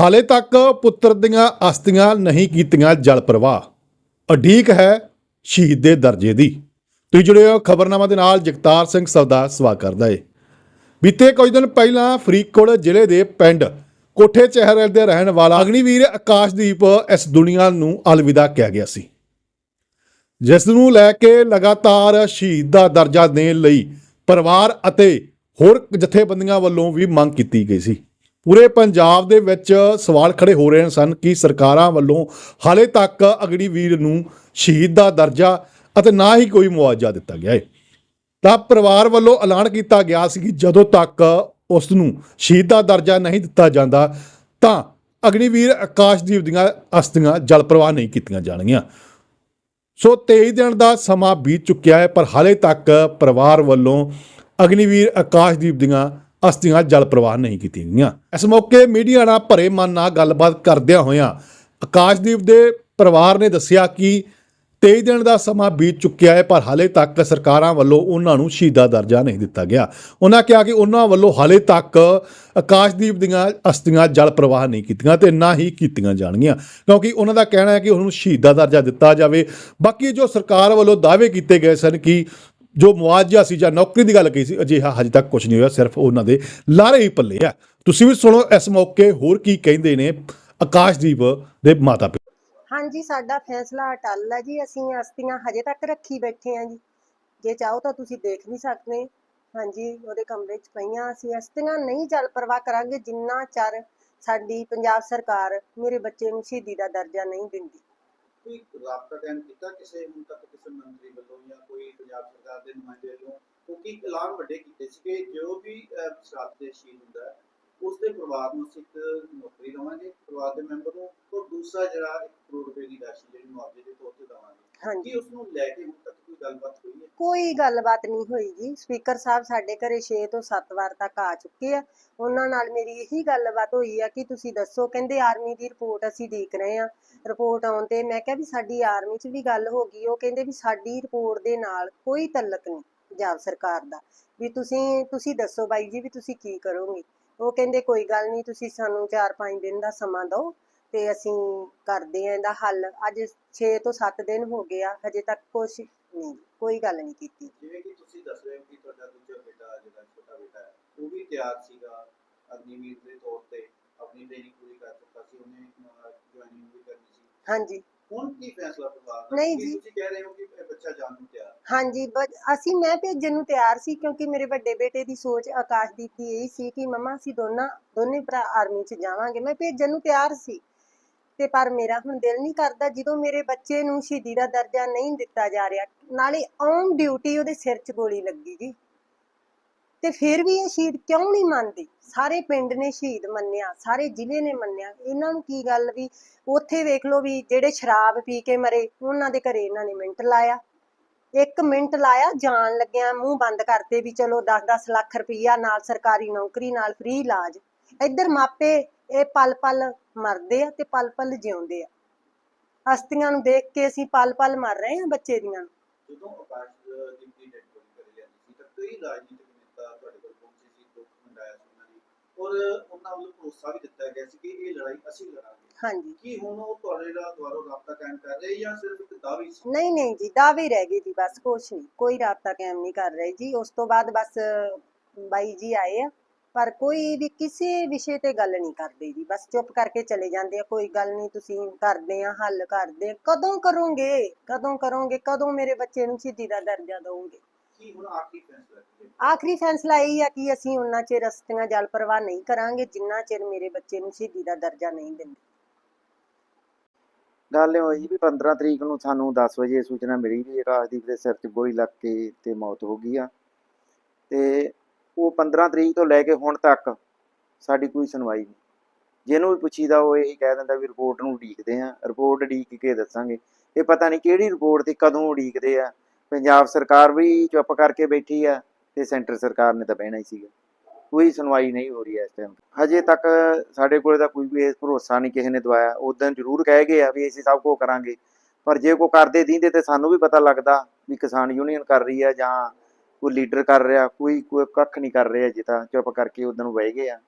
ਹਾਲੇ ਤੱਕ ਪੁੱਤਰ ਦੀਆਂ ਅਸਥੀਆਂ ਨਹੀਂ ਕੀਤੀਆਂ ਜਲ ਪ੍ਰਵਾਹ। ਅਡੀਕ ਹੈ ਸ਼ਹੀਦ ਦੇ ਦਰਜੇ ਦੀ। ਤੁਸੀਂ ਜੁੜੇ ਹੋ ਖਬਰਨਾਮਾ ਦੇ ਨਾਲ ਜਗਤਾਰ ਸਿੰਘ ਸੌਦਾ ਸਵਾਗਤ ਕਰਦਾ ਏ। ਬੀਤੇ ਕੁਝ ਦਿਨ ਪਹਿਲਾਂ ਫਰੀਦਕੋਟ ਜ਼ਿਲ੍ਹੇ ਦੇ ਪਿੰਡ ਕੋਠੇ ਚਹਿਰੇ ਦੇ ਰਹਿਣ ਵਾਲਾ ਅਗਨੀਵੀਰ ਆਕਾਸ਼ਦੀਪ ਇਸ ਦੁਨੀਆ ਨੂੰ ਅਲਵਿਦਾ ਕਿਹਾ ਗਿਆ ਸੀ। ਜਿਸ ਨੂੰ ਲੈ ਕੇ ਲਗਾਤਾਰ ਸ਼ਹੀਦ ਦਾ ਦਰਜਾ ਦੇਣ ਲਈ ਪਰਿਵਾਰ ਅਤੇ ਹੋਰ ਜਥੇਬੰਦੀਆਂ ਵੱਲੋਂ ਵੀ ਮੰਗ ਕੀਤੀ ਗਈ ਸੀ। ਪੂਰੇ ਪੰਜਾਬ ਦੇ ਵਿੱਚ ਸਵਾਲ ਖੜੇ ਹੋ ਰਹੇ ਸਨ ਕਿ ਸਰਕਾਰਾਂ ਵੱਲੋਂ ਹਾਲੇ ਤੱਕ ਅਗਨੀਵੀਰ ਨੂੰ ਸ਼ਹੀਦ ਦਾ ਦਰਜਾ ਅਤੇ ਨਾ ਹੀ ਕੋਈ ਮੁਆਵਜ਼ਾ ਦਿੱਤਾ ਗਿਆ ਹੈ ਤਾਂ ਪਰਿਵਾਰ ਵੱਲੋਂ ਐਲਾਨ ਕੀਤਾ ਗਿਆ ਸੀ ਕਿ ਜਦੋਂ ਤੱਕ ਉਸ ਨੂੰ ਸ਼ਹੀਦ ਦਾ ਦਰਜਾ ਨਹੀਂ ਦਿੱਤਾ ਜਾਂਦਾ, ਤਾਂ ਅਗਨੀਵੀਰ ਆਕਾਸ਼ਦੀਪ ਦੀਆਂ ਅਸਥੀਆਂ ਜਲ ਪ੍ਰਵਾਹ ਨਹੀਂ ਕੀਤੀਆਂ ਜਾਣਗੀਆਂ। ਸੋ 23 ਦਿਨ ਦਾ ਸਮਾਂ ਬੀਤ ਚੁੱਕਿਆ ਹੈ, ਪਰ ਹਾਲੇ ਤੱਕ ਪਰਿਵਾਰ ਵੱਲੋਂ ਅਗਨੀਵੀਰ ਆਕਾਸ਼ਦੀਪ ਦੀਆਂ ਅਸਥੀਆਂ ਜਲ ਪ੍ਰਵਾਹ ਨਹੀਂ ਕੀਤੀਆਂ ਗਈਆਂ। ਇਸ ਮੌਕੇ ਮੀਡੀਆ ਨਾਲ ਭਰੇ ਮਨ ਨਾਲ ਗੱਲਬਾਤ ਕਰਦਿਆਂ ਹੋਇਆਂ ਆਕਾਸ਼ਦੀਪ ਦੇ ਪਰਿਵਾਰ ਨੇ ਦੱਸਿਆ ਕਿ 23 ਦਿਨ ਦਾ ਸਮਾਂ ਬੀਤ ਚੁੱਕਿਆ ਹੈ, ਪਰ ਹਾਲੇ ਤੱਕ ਸਰਕਾਰਾਂ ਵੱਲੋਂ ਉਹਨਾਂ ਨੂੰ ਸ਼ਹੀਦਾ ਦਰਜਾ ਨਹੀਂ ਦਿੱਤਾ ਗਿਆ। ਉਹਨਾਂ ਕਿਹਾ ਕਿ ਉਹਨਾਂ ਵੱਲੋਂ ਹਾਲੇ ਤੱਕ ਆਕਾਸ਼ਦੀਪ ਦੀਆਂ ਅਸਥੀਆਂ ਜਲ ਪ੍ਰਵਾਹ ਨਹੀਂ ਕੀਤੀਆਂ ਤੇ ਨਾ ਹੀ ਕੀਤੀਆਂ ਜਾਣਗੀਆਂ, ਕਿਉਂਕਿ ਉਹਨਾਂ ਦਾ ਕਹਿਣਾ ਹੈ ਕਿ ਉਹਨਾਂ ਨੂੰ ਸ਼ਹੀਦਾ ਦਰਜਾ ਦਿੱਤਾ ਜਾਵੇ। ਬਾਕੀ ਜੋ ਸਰਕਾਰ ਵੱਲੋਂ ਦਾਅਵੇ ਕੀਤੇ ਗਏ ਸਨ ਕਿ ਜੋ ਮੁਆਵਜ਼ਾ ਸੀ ਜਾਂ ਨੌਕਰੀ ਦੀ ਗੱਲ ਕਹੀ ਸੀ, ਅਜਿਹਾ ਹਜੇ ਤੱਕ ਕੁਝ ਨਹੀਂ ਹੋਇਆ, ਸਿਰਫ ਉਹਨਾਂ ਦੇ ਲਾਰੇ ਹੀ ਪੱਲੇ ਆ। ਤੁਸੀਂ ਵੀ ਸੁਣੋ ਇਸ ਮੌਕੇ ਹੋਰ ਕੀ ਕਹਿੰਦੇ ਨੇ ਆਕਾਸ਼ਦੀਪ ਦੇ ਮਾਤਾ ਪਿਤਾ ਹਾਂਜੀ, ਸਾਡਾ ਫੈਸਲਾ ਅਟੱਲ ਹੈ ਜੀ, ਅਸੀਂ ਅਸਤੀਆਂ ਹਜੇ ਤੱਕ ਰੱਖੀ ਬੈਠੇ ਹਾਂ ਜੀ। ਜੇ ਚਾਹੋ ਤਾਂ ਤੁਸੀਂ ਦੇਖ ਵੀ ਸਕਦੇ। ਹਾਂਜੀ, ਉਹਦੇ ਕਮਰੇ 'ਚ ਪਈਆਂ ਅਸੀਂ ਅਸਤੀਆਂ, ਨਹੀਂ ਜਲ ਪ੍ਰਵਾਹ ਕਰਾਂਗੇ, ਜਿੰਨਾ ਚਿਰ ਸਾਡੀ ਪੰਜਾਬ ਸਰਕਾਰ ਮੇਰੇ ਬੱਚੇ ਨੂੰ ਸ਼ਹੀਦੀ ਦਾ ਦਰਜਾ ਨਹੀਂ ਦਿੰਦੀ। ਕੋਈ ਰਾਬਤਾ ਕਾਇਮ ਕੀਤਾ ਕਿਸੇ ਹੁਣ ਤੱਕ ਕਿਸੇ ਮੰਤਰੀ ਵੱਲੋਂ ਜਾਂ ਕੋਈ ਪੰਜਾਬ ਸਰਕਾਰ ਦੇ ਨੁਮਾਇੰਦੇ ਵੱਲੋਂ? ਕਿਉਂਕਿ ਐਲਾਨ ਵੱਡੇ ਕੀਤੇ ਸੀ ਕਿ ਜੋ ਵੀ ਅਹ, ਦੇ ਸ਼ਹੀਦ ਹੁੰਦਾ ਹੈ ਉਸ ਦੇ ਪਰਿਵਾਰ ਨੂੰ ਅਸੀਂ ਇੱਕ ਨੌਕਰੀ ਦੇਵਾਂਗੇ ਪਰਿਵਾਰ ਦੇ ਮੈਂਬਰ ਨੂੰ ਔਰ ਦੂਸਰਾ ਜਿਹੜਾ 1 ਕਰੋੜ ਰੁਪਏ ਦੀ ਰਾਸ਼ੀ ਜਿਹੜੀ ਮੁਆਵਜ਼ੇ ਦੇ ਤੌਰ ਤੇ ਦੇਵਾਂਗੇ। ਹਾਂਜੀ। ਉਸ ਨੂੰ ਲੈ ਕੇ ਹੁਣ ਤੱਕ ਕੋਈ ਗੱਲਬਾਤ ਹੋਈ ਹੈ? ਕੋਈ ਗੱਲਬਾਤ ਨਹੀਂ ਹੋਈ ਜੀ। ਸਪੀਕਰ ਸਾਹਿਬ ਸਾਡੇ ਘਰੇ 6 ਤੋਂ 7 ਵਾਰ ਤੱਕ ਆ ਚੁੱਕੇ ਆ। ਉਹਨਾਂ ਨਾਲ ਮੇਰੀ ਇਹੀ ਗੱਲਬਾਤ ਹੋਈ ਆ ਕਿ ਤੁਸੀਂ ਦੱਸੋ ਕਹਿੰਦੇ ਆਰਮੀ ਦੀ ਰਿਪੋਰਟ ਅਸੀਂ ਦੇਖ ਰਹੇ ਆ। ਰਿਪੋਰਟ ਆਉਣ ਤੇ ਮੈਂ ਕਿਹਾ ਵੀ ਸਾਡੀ ਆਰਮੀ 'ਚ ਵੀ ਗੱਲ ਹੋ ਗਈ। ਉਹ ਕਹਿੰਦੇ ਵੀ ਸਾਡੀ ਰਿਪੋਰਟ ਦੇ ਨਾਲ ਕੋਈ ਤਲਕ ਨਹੀਂ ਪੰਜਾਬ ਸਰਕਾਰ ਦਾ। ਵੀ ਤੁਸੀਂ ਤੁਸੀਂ ਦੱਸੋ ਬਾਈ ਜੀ ਵੀ ਤੁਸੀਂ ਕੀ ਕਰੋਗੇ? ਉਹ ਕਹਿੰਦੇ ਕੋਈ ਗੱਲ ਨਹੀਂ ਤੁਸੀਂ ਸਾਨੂੰ 4-5 ਦਿਨ ਦਾ ਸਮਾਂ ਦਿਓ। ਤੇ ਅਸੀਂ ਕਰਦੇ ਆ ਇਹਦਾ ਹੱਲ। ਅੱਜ 6 ਤੋਂ 7 ਦਿਨ ਹੋ ਗਏ ਆ ਹਜੇ ਤੱਕ ਕੁਛ ਨਹੀਂ ਕੋਈ ਗੱਲ ਨਹੀਂ ਕੀਤੀ। ਜਿਵੇਂ ਕਿ ਤੁਸੀਂ ਦੱਸ ਰਹੇ ਹੋ ਕਿ ਤੁਹਾਡਾ ਦੂਜਾ ਬੇਟਾ ਜਿਹੜਾ ਛੋਟਾ ਬੇਟਾ ਹੈ ਉਹ ਵੀ ਤਿਆਰ ਸੀਗਾ ਅਗਨੀਵੀਰ ਦੇ ਤੌਰ ਤੇ ਆਪਣੀ ਟ੍ਰੇਨਿੰਗ ਪੂਰੀ ਕਰ ਚੁੱਕਾ ਸੀ ਉਹਨੇ ਜੁਆਇਨਿੰਗ ਵੀ ਕਰਨੀ ਸੀ। ਹਾਂਜੀ। ਹੁਣ ਕੀ ਫੈਸਲਾ ਪਰਿਵਾਰ ਦਾ ਨਹੀਂ ਜੀ। ਤੁਸੀਂ ਕਹਿ ਰਹੇ ਹੋ ਕਿ ਬੱਚਾ ਜਾਣ ਨੂੰ ਤਿਆਰ। ਹਾਂਜੀ ਅਸੀਂ ਮੈਂ ਭੇਜਣ ਨੂੰ ਤਿਆਰ ਸੀ ਕਿਉਂਕਿ ਮੇਰੇ ਵੱਡੇ ਬੇਟੇ ਦੀ ਸੋਚ ਆਕਾਸ਼ਦੀਪ ਦੀ ਇਹ ਸੀ ਕਿ ਮਮਾ ਅਸੀਂ ਦੋਨਾਂ ਦੋਨੇ ਭਰਾ ਆਰਮੀ 'ਚ ਜਾਵਾਂਗੇ। ਮੈਂ ਭੇਜਣ ਨੂੰ ਤਿਆਰ ਸੀ। ਤੇ ਪਰ ਮੇਰਾ ਹੁਣ ਦਿਲ ਨਹੀਂ ਕਰਦਾ ਜਦੋਂ ਮੇਰੇ ਬੱਚੇ ਨੂੰ ਸ਼ਹੀਦੀ ਦਾ ਦਰਜਾ ਨਹੀਂ ਦਿੱਤਾ ਜਾ ਰਿਹਾ। ਨਾਲੇ ਔਨ ਡਿਊਟੀ ਉਹਦੇ ਸਿਰ 'ਚ ਗੋਲੀ ਲੱਗੀ ਜੀ। ਤੇ ਫਿਰ ਵੀ ਇਹ ਸ਼ਹੀਦ ਕਿਉਂ ਨਹੀਂ ਮੰਨਦੇ? ਸਾਰੇ ਪਿੰਡ ਨੇ ਸ਼ਹੀਦ ਮੰਨਿਆ, ਸਾਰੇ ਜ਼ਿਲ੍ਹੇ ਨੇ ਮੰਨਿਆ। ਇਹਨਾਂ ਨੂੰ ਕੀ ਗੱਲ ਵੀ ਉੱਥੇ ਵੇਖ ਲਓ ਵੀ ਜਿਹੜੇ ਸ਼ਰਾਬ ਪੀ ਕੇ ਮਰੇ, ਉਹਨਾਂ ਦੇ ਘਰੇ ਇਹਨਾਂ ਨੇ ਮਿੰਟ ਲਾਇਆ। ਇੱਕ ਮਿੰਟ ਲਾਇਆ, ਜਾਣ ਲੱਗਿਆ ਮੂੰਹ ਬੰਦ ਕਰਤੇ ਵੀ ਚਲੋ 10-10 ਲੱਖ ਰੁਪਈਆ ਨਾਲ ਸਰਕਾਰੀ ਨੌਕਰੀ ਨਾਲ ਫ੍ਰੀ ਇਲਾਜ। ਇੱਧਰ ਮਾਪੇ, ਇਹ ਪਲ-ਪਲ ਮਰਦੇ ਆ ਤੇ ਪਲ-ਪਲ ਜਿਉਂਦੇ ਆ। ਹਸਤੀਆਂ ਨੂੰ ਦੇਖ ਕੇ ਅਸੀਂ ਪਲ-ਪਲ ਮਰ ਰਹੇ ਆ ਬੱਚੇ ਦੀਆਂ। ਜਦੋਂ ਆਕਾਸ਼ ਦੀ ਦੀ ਡੈਡ ਬੋਡੀ ਕਰੀ ਜਾਂਦੀ ਸੀ ਤਾਂ ਕਈ ਰਾਜਨੀਤਿਕ ਨੇਤਾ ਤੁਹਾਡੇ ਕੋਲ ਪਹੁੰਚੇ ਸੀ ਦੁੱਖ ਮੰਡਾਇਆ ਸੀ ਉਹਨਾਂ ਦੀ। ਔਰ ਉਹਨਾਂ ਵੱਲੋਂ ਭਰੋਸਾ ਵੀ ਦਿੱਤਾ ਗਿਆ ਸੀ ਕਿ ਇਹ ਲੜਾਈ ਅਸੀਂ ਲੜਾਂਗੇ। ਹਾਂਜੀ। ਕੀ ਹੁਣ ਉਹ ਤੁਹਾਡੇ ਨਾਲ ਦੁਆਰਾ ਰਾਬਤਾ ਕਾਇਮ ਕਰ ਰਹੇ ਜਾਂ ਸਿਰਫ ਇੱਕ ਦਾਅਵੇ ਸੀ? ਨਹੀਂ ਨਹੀਂ ਜੀ ਦਾਅਵੇ ਰਹਿ ਗਏ ਜੀ ਬਸ ਕੁਛ ਨਹੀਂ। ਕੋਈ ਰਾਬਤਾ ਕਾਇਮ ਨਹੀਂ ਕਰ ਰਹੇ ਜੀ। ਉਸ ਤੋਂ ਬਾਅਦ ਬਸ ਬਾਈ ਜੀ ਆਏ ਆ। ਪਰ ਕੋਈ ਵੀ ਕਿਸੇ ਵਿਸ਼ੇ ਤੇ ਗੱਲ ਨਹੀਂ ਕਰਦੇ ਜੀ। ਬਸ ਚੁੱਪ ਕਰਕੇ ਚਲੇ ਜਾਂਦੇ ਆ ਕੋਈ ਗੱਲ ਨਹੀਂ ਤੁਸੀਂ ਕਰਦੇ ਆ ਹੱਲ ਕਰਦੇ ਆ। ਕਦੋਂ ਕਰੋਗੇ? ਕਦੋਂ ਕਰੋਗੇ? ਕਦੋਂ ਮੇਰੇ ਬੱਚੇ ਨੂੰ ਸ਼ਹੀਦੀ ਦਾ ਦਰਜਾ ਕੀ ਹੁਣ ਆਖਰੀ ਫੈਸਲਾ ਆਖਰੀ ਇਹ ਆ ਕਿ ਅਸੀਂ ਉਹਨਾਂ ਚਿਰ ਰਸਤੀਆਂ ਜਲ ਪ੍ਰਵਾਹ ਨਹੀਂ ਕਰਾਂਗੇ ਜਿੰਨਾ ਚਿਰ ਮੇਰੇ ਬੱਚੇ ਨੂੰ ਸ਼ਹੀਦੀ ਦਾ ਦਰਜਾ ਨਹੀਂ ਦਿੰਦੇ। ਗੱਲ ਇਹ ਹੋਈ ਵੀ 15 ਤਰੀਕ ਨੂੰ ਸਾਨੂੰ 10 ਵਜੇ ਸੂਚਨਾ ਮਿਲੀ ਵੀ ਆਕਾਸ਼ਦੀਪ ਦੇ ਸਿਰ 'ਚ ਗੋਲੀ ਲੱਗ ਕੇ ਤੇ ਮੌਤ ਹੋ ਗਈ ਆ। ਤੇ ਉਹ 15 ਤਰੀਕ ਤੋਂ ਲੈ ਕੇ ਹੁਣ ਤੱਕ ਸਾਡੀ ਕੋਈ ਸੁਣਵਾਈ ਨਹੀਂ। ਜਿਹਨੂੰ ਵੀ ਪੁੱਛੀਦਾ ਉਹ ਇਹੀ ਕਹਿ ਦਿੰਦਾ ਵੀ ਰਿਪੋਰਟ ਨੂੰ ਉਡੀਕਦੇ ਆ ਰਿਪੋਰਟ ਉਡੀਕ ਕੇ ਦੱਸਾਂਗੇ। ਇਹ ਪਤਾ ਨਹੀਂ ਕਿਹੜੀ ਰਿਪੋਰਟ ਤੇ ਕਦੋਂ ਉਡੀਕਦੇ ਆ। ਪੰਜਾਬ ਸਰਕਾਰ ਵੀ ਚੁੱਪ ਕਰਕੇ ਬੈਠੀ ਆ ਤੇ ਸੈਂਟਰ ਸਰਕਾਰ ਨੇ ਤਾਂ ਬਹਿਣਾ ਹੀ ਸੀਗਾ। ਕੋਈ ਸੁਣਵਾਈ ਨਹੀਂ ਹੋ ਰਹੀ ਹੈ ਇਸ ਟਾਈਮ ਹਜੇ ਤੱਕ ਸਾਡੇ ਕੋਲੇ ਤਾਂ ਕੋਈ ਵੀ ਇਸ ਭਰੋਸਾ ਨਹੀਂ ਕਿਸੇ ਨੇ ਦਵਾਇਆ। ਉਦੋਂ ਜ਼ਰੂਰ ਕਹਿ ਗਏ ਆ ਵੀ ਅਸੀਂ ਸਭ ਕੁਝ ਕਰਾਂਗੇ। ਪਰ ਜੇ ਕੋ ਕਰਦੇ ਦੀਂਦੇ ਤੇ ਸਾਨੂੰ ਵੀ ਪਤਾ ਲੱਗਦਾ ਵੀ ਕਿਸਾਨ ਯੂਨੀਅਨ ਕਰ ਰਹੀ ਆ ਜਾਂ ਕੋਈ ਲੀਡਰ ਕਰ ਰਿਹਾ, ਕੋਈ ਕੋਈ ਕੱਖ ਨਹੀਂ ਕਰ ਰਿਹਾ ਅਜੇ ਤਾਂ, ਚੁੱਪ ਕਰਕੇ ਉਦੋਂ ਨੂੰ ਬਹਿ ਗਏ ਆ,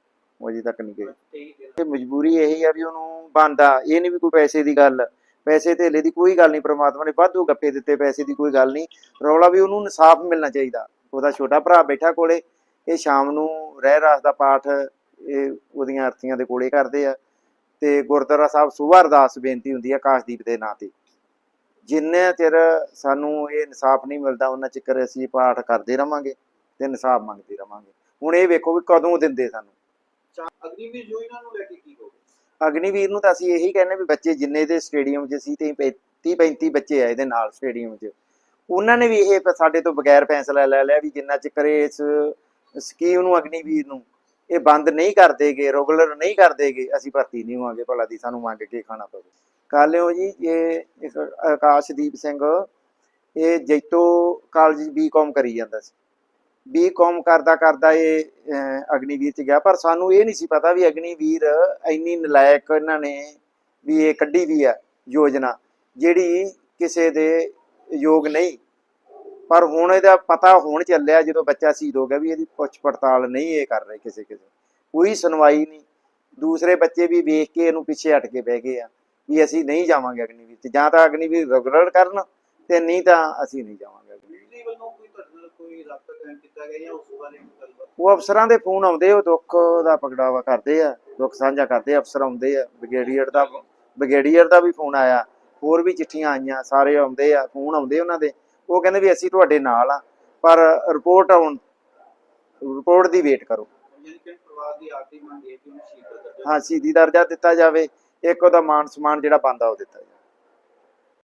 ਉਹ ਅਜੇ ਤੱਕ ਨਹੀਂ ਗਏ। ਤੇ ਮਜਬੂਰੀ ਇਹੀ ਆ ਵੀ ਉਹਨੂੰ ਬੰਦਾ ਇਹ ਨਹੀਂ ਵੀ ਕੋਈ ਪੈਸੇ ਦੀ ਗੱਲ, ਪੈਸੇ ਧੇਲੇ ਦੀ ਕੋਈ ਗੱਲ ਨਹੀਂ, ਪ੍ਰਮਾਤਮਾ ਨੇ ਵਾਧੂ ਗੱਪੇ ਦਿੱਤੇ, ਪੈਸੇ ਦੀ ਕੋਈ ਗੱਲ ਨਹੀਂ, ਰੌਲਾ ਵੀ ਉਹਨੂੰ ਇਨਸਾਫ ਮਿਲਣਾ ਚਾਹੀਦਾ। ਉਹਦਾ ਛੋਟਾ ਭਰਾ ਬੈਠਾ ਕੋਲੇ, ਇਹ ਸ਼ਾਮ ਨੂੰ ਰਹਿ ਰਾਸ ਦਾ ਪਾਠ, ਇਹ ਉਹਦੀਆਂ ਅਰਥੀਆਂ ਦੇ ਕੋਲੇ ਕਰਦੇ ਆ, ਤੇ ਗੁਰਦੁਆਰਾ ਸਾਹਿਬ ਸੁਬਾਹ ਅਰਦਾਸ ਬੇਨਤੀ ਹੁੰਦੀ ਆ ਕਾਸ਼ਦੀਪ ਦੇ ਨਾਂ ਤੇ। ਜਿੰਨੇ ਚਿਰ ਸਾਨੂੰ ਇਹ ਇਨਸਾਫ ਨਹੀਂ ਮਿਲਦਾ ਉਹਨਾਂ ਚਿਰ ਅਸੀਂ ਪਾਠ ਕਰਦੇ ਰਵਾਂਗੇ ਤੇ ਇਨਸਾਫ ਮੰਗਦੇ ਰਵਾਂਗੇ। ਹੁਣ ਇਹ ਵੇਖੋ ਵੀ ਕਦੋਂ ਦਿੰਦੇ ਸਾਨੂੰ। ਅਗਨੀਵੀਰ ਯੋਜਨਾ ਨੂੰ ਲੈ ਕੇ ਕੀ ਕਹੋਗੇ ਅਗਨੀਵੀਰ ਨੂੰ ਤਾਂ ਅਸੀਂ ਇਹੀ ਕਹਿੰਦੇ ਵੀ ਬੱਚੇ ਜਿੰਨੇ ਦੇ ਸਟੇਡੀਅਮ 'ਚ ਸੀ ਤੇ 30 35 ਬੱਚੇ ਆ ਇਹਦੇ ਨਾਲ ਸਟੇਡੀਅਮ 'ਚ। ਉਹਨਾਂ ਨੇ ਵੀ ਇਹ ਸਾਡੇ ਤੋਂ ਬਗੈਰ ਫੈਸਲਾ ਲੈ ਲਿਆ ਵੀ ਜਿੰਨਾ ਚਿਰ ਇਸ ਸਕੀਮ ਨੂੰ ਅਗਨੀਵੀਰ ਨੂੰ ਇਹ ਬੰਦ ਨਹੀਂ ਕਰਦੇਗੇ ਰੈਗੂਲਰ ਨਹੀਂ ਕਰਦੇਗੇ ਅਸੀਂ ਭਰਤੀ ਨਹੀਂ ਹੋਵਾਂਗੇ ਭਲਾ ਦੀ ਸਾਨੂੰ ਮੰਗ ਕੇ ਖਾਣਾ ਪਵੇ। ਕਾਲਿਓ ਜੀ, ਇਹ ਇੱਕ, ਆਕਾਸ਼ਦੀਪ ਸਿੰਘ, ਇਹ ਜੈਤੋ ਕਾਲਜ ਬੀਕਾਮ ਕਰੀ ਜਾਂਦਾ ਸੀ। ਬੀਕਾਮ ਕਰਦਾ ਕਰਦਾ ਇਹ ਅਗਨੀਵੀਰ ਚ ਗਿਆ, ਪਰ ਸਾਨੂੰ ਇਹ ਨਹੀਂ ਸੀ ਪਤਾ ਵੀ ਅਗਨੀਵੀਰ ਇੰਨੀ ਨਲਾਇਕ ਇਹਨਾਂ ਨੇ ਵੀ ਇਹ ਕੱਢੀ ਵੀ ਆ ਯੋਜਨਾ, ਜਿਹੜੀ ਕਿਸੇ ਦੇ ਯੋਗ ਨਹੀਂ। ਪਰ ਹੁਣ ਇਹਦਾ ਪਤਾ ਹੋਣ ਚੱਲਿਆ, ਜਦੋਂ ਬੱਚਾ ਸ਼ਹੀਦ ਹੋ ਗਿਆ ਵੀ ਇਹਦੀ ਪੁੱਛ ਪੜਤਾਲ ਨਹੀਂ ਇਹ ਕਰ ਰਹੇ ਕਿਸੇ ਕਿਸੇ ਕੋਈ ਸੁਣਵਾਈ ਨਹੀਂ। ਦੂਸਰੇ ਬੱਚੇ ਵੀ ਵੇਖ ਕੇ ਇਹਨੂੰ ਪਿੱਛੇ ਹਟ ਕੇ ਬਹਿ ਗਏ ਆ। ਵੀ ਅਸੀਂ ਨਹੀਂ ਜਾਵਾਂਗੇ ਅਗਨੀਵੀਰ ਚ ਜਾਂ ਤਾਂ ਅਗਨੀਵੀਰ ਰੈਗੂਲਰ ਕਰਨ ਤੇ ਨਹੀਂ ਤਾਂ ਅਸੀਂ ਨਹੀਂ ਜਾਵਾਂਗੇ ਬਿਜਲੀ ਵੱਲੋਂ ਕੋਈ ਤੁਹਾਡੇ ਨਾਲ ਕੋਈ ਰਾਬਤਾ ਕਾਇਮ ਕੀਤਾ ਗਿਆ ਜਾਂ ਉਸ ਬਾਰੇ ਕੋਈ ਗੱਲਬਾਤ? ਉਹ ਅਫਸਰਾਂ ਦੇ ਫੋਨ ਆਉਂਦੇ ਉਹ ਦੁੱਖ ਦਾ ਪਕੜਾਵਾ ਕਰਦੇ ਆ ਦੁੱਖ ਸਾਂਝਾ ਕਰਦੇ ਆ, ਅਫਸਰ ਆਉਂਦੇ ਆ। ਬ੍ਰਿਗੇਡੀਅਰ ਦਾ ਬ੍ਰਿਗੇਡੀਅਰ ਦਾ ਵੀ ਫੋਨ ਆਇਆ ਹੋਰ ਵੀ ਚਿੱਠੀਆਂ ਆਈਆਂ ਸਾਰੇ ਆਉਂਦੇ ਆ ਫੋਨ ਆਉਂਦੇ ਉਹਨਾਂ ਦੇ। ਉਹ ਕਹਿੰਦੇ ਵੀ ਅਸੀਂ ਤੁਹਾਡੇ ਨਾਲ ਆ ਪਰ ਰਿਪੋਰਟ ਆਉਣ ਰਿਪੋਰਟ ਦੀ ਵੇਟ ਕਰੋ। ਯਾਨੀ ਕਿ ਪਰਿਵਾਰ ਦੀ ਆਖਰੀ ਮੰਗ ਹੈ ਕਿ ਉਹਨੂੰ ਸ਼ਹੀਦ ਦਾ ਦਰਜਾ ਹਾਂ ਸ਼ਹੀਦੀ ਦਰਜਾ ਦਿੱਤਾ ਜਾਵੇ ਇੱਕ ਉਹਦਾ ਮਾਨ ਸਨਮਾਨ ਜਿਹੜਾ ਬੰਦਾ ਉਹ ਦਿੱਤਾ ਜਾਵੇ।